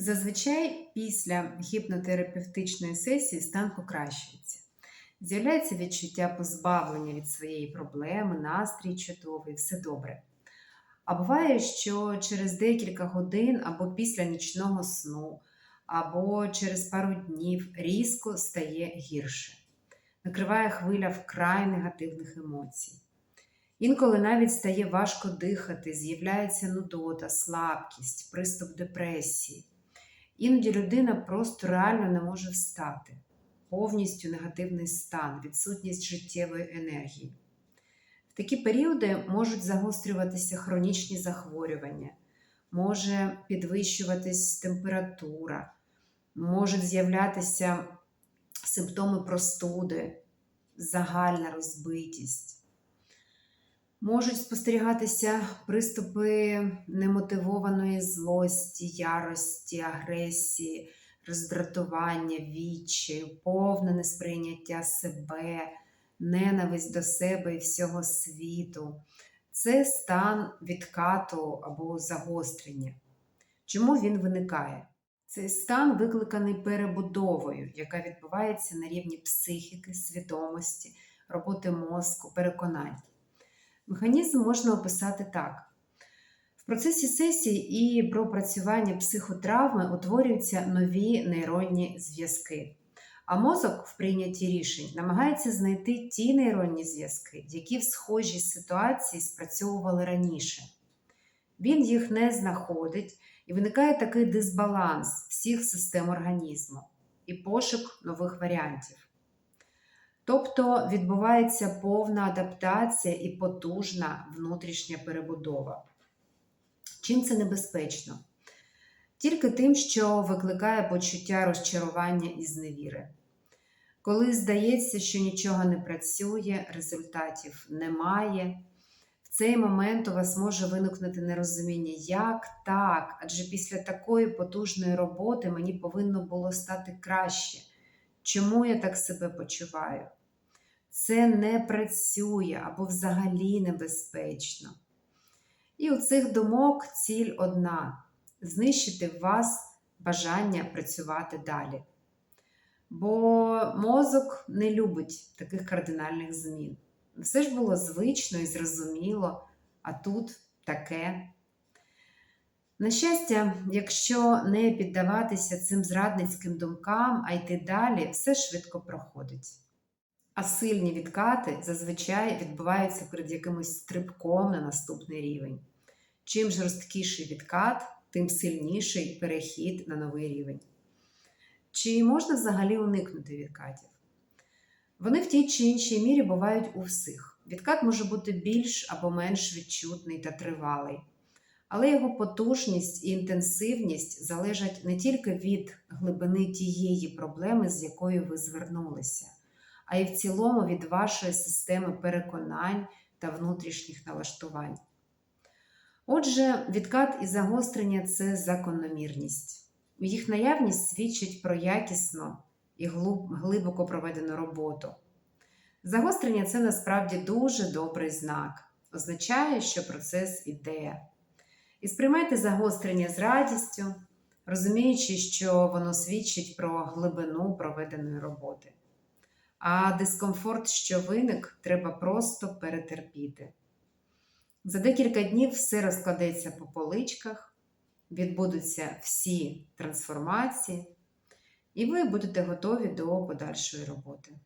Зазвичай після гіпнотерапевтичної сесії стан покращується. З'являється відчуття позбавлення від своєї проблеми, настрій чудовий, все добре. А буває, що через декілька годин або після нічного сну, або через пару днів різко стає гірше. Накриває хвиля вкрай негативних емоцій. Інколи навіть стає важко дихати, з'являється нудота, слабкість, приступ депресії. Іноді людина просто реально не може встати, повністю негативний стан, відсутність життєвої енергії. В такі періоди можуть загострюватися хронічні захворювання, може підвищуватись температура, можуть з'являтися симптоми простуди, загальна розбитість. Можуть спостерігатися приступи немотивованої злості, ярості, агресії, роздратування, відчаю, повне несприйняття себе, ненависть до себе і всього світу. Це стан відкату або загострення. Чому він виникає? Цей стан викликаний перебудовою, яка відбувається на рівні психіки, свідомості, роботи мозку, переконань. Механізм можна описати так. В процесі сесії і пропрацювання психотравми утворюються нові нейронні зв'язки. А мозок в прийнятті рішень намагається знайти ті нейронні зв'язки, які в схожій ситуації спрацьовували раніше. Він їх не знаходить і виникає такий дисбаланс всіх систем організму і пошук нових варіантів. Тобто відбувається повна адаптація і потужна внутрішня перебудова. Чим це небезпечно? Тільки тим, що викликає почуття розчарування і зневіри. Коли здається, що нічого не працює, результатів немає, в цей момент у вас може виникнути нерозуміння, як так, адже після такої потужної роботи мені повинно було стати краще. Чому я так себе почуваю? Це не працює або взагалі небезпечно. І у цих думок ціль одна знищити в вас бажання працювати далі. Бо мозок не любить таких кардинальних змін. Все ж було звично і зрозуміло, а тут таке. На щастя, якщо не піддаватися цим зрадницьким думкам, а йти далі, все швидко проходить. А сильні відкати зазвичай відбуваються перед якимось стрибком на наступний рівень. Чим жорсткіший відкат, тим сильніший перехід на новий рівень. Чи можна взагалі уникнути відкатів? Вони в тій чи іншій мірі бувають у всіх. Відкат може бути більш або менш відчутний та тривалий, але його потужність і інтенсивність залежать не тільки від глибини тієї проблеми, з якою ви звернулися, а й в цілому від вашої системи переконань та внутрішніх налаштувань. Отже, відкат і загострення це закономірність. Їх наявність свідчить про якісну і глибоко проведену роботу. Загострення це насправді дуже добрий знак, означає, що процес іде. І сприймайте загострення з радістю, розуміючи, що воно свідчить про глибину проведеної роботи. А дискомфорт, що виник, треба просто перетерпіти. За декілька днів все розкладеться по поличках, відбудуться всі трансформації, і ви будете готові до подальшої роботи.